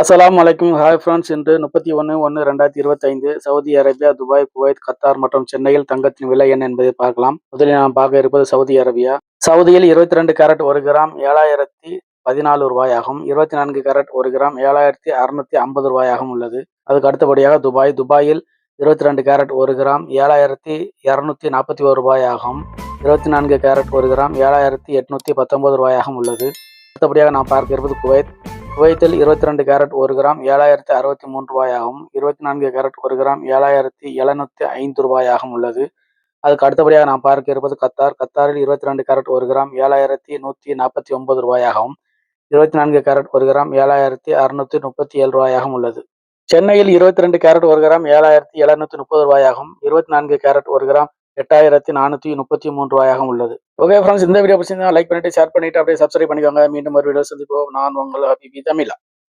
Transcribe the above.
அஸ்லாம் அலைக்கும். Hi friends இன்று முப்பத்தி ஒன்று ஒன்று ரெண்டாயிரத்தி இருபத்தைந்து Saudi Arabia Dubai Kuwait Qatar மற்றும் சென்னையில் தங்கத்தின் விலை என்ன என்பதை பார்க்கலாம். முதலில் நாம் பார்க்க இருப்பது சவுதி அரேபியா. சவுதியில் இருபத்தி ரெண்டு கேரட் ஒரு கிராம் ஏழாயிரத்தி பதினாலு ரூபாயாகும். இருபத்தி நான்கு கேரட் ஒரு கிராம் ஏழாயிரத்தி அறுநூத்தி ஐம்பது ரூபாயாகவும் உள்ளது. அதுக்கு அடுத்தபடியாக துபாய். துபாயில் இருபத்தி ரெண்டு கேரட் ஒரு கிராம் ஏழாயிரத்தி இரநூத்தி நாற்பத்தி ஒரு ரூபாயாகும். இருபத்தி நான்கு கேரட் ஒரு கிராம் ஏழாயிரத்தி எட்நூத்தி பத்தொன்பது ரூபாயாகவும் உள்ளது. அடுத்தபடியாக நாம் பார்க்க இருப்பது குவைத். குவைத்தில் இருபத்தி ரெண்டு கேரட் ஒரு கிராம் ஏழாயிரத்தி அறுபத்தி மூன்று ரூபாயாகவும் இருபத்தி நான்கு கேரட் ஒரு கிராம் ஏழாயிரத்தி எழுநூத்தி ஐந்து ரூபாயாகவும் உள்ளது. அதுக்கு அடுத்தபடியாக நாம் பார்க்க இருப்பது கத்தார். கத்தாரில் இருபத்தி ரெண்டு கேரட் ஒரு கிராம் ஏழாயிரத்தி நூற்றி நாற்பத்தி ஒன்பது ரூபாயாகவும் இருபத்தி நான்கு கேரட் ஒரு கிராம் ஏழாயிரத்தி அறுநூத்தி முப்பத்தி ஏழு ரூபாயாகவும் உள்ளது. சென்னையில் இருபத்தி ரெண்டு கேரட் ஒரு கிராம் ஏழாயிரத்தி எழுநூத்தி முப்பது ரூபாயாகவும் இருபத்தி நான்கு கேரட் ஒரு கிராம் எட்டாயிரத்தி நானூற்றி முப்பத்தி மூன்று ரூபாயாக உள்ளது. ஓகே ஃப்ரெண்ட்ஸ் இந்த வீடியோ பிடிச்சிருந்தா லைக் பண்ணிட்டு ஷேர் பண்ணிட்டு அப்படியே சப்ஸ்கிரைப் பண்ணிக்கோங்க. மீண்டும் ஒரு வீடியோ சந்திப்போம். நான் உங்கள் ஹபிபி தமிழா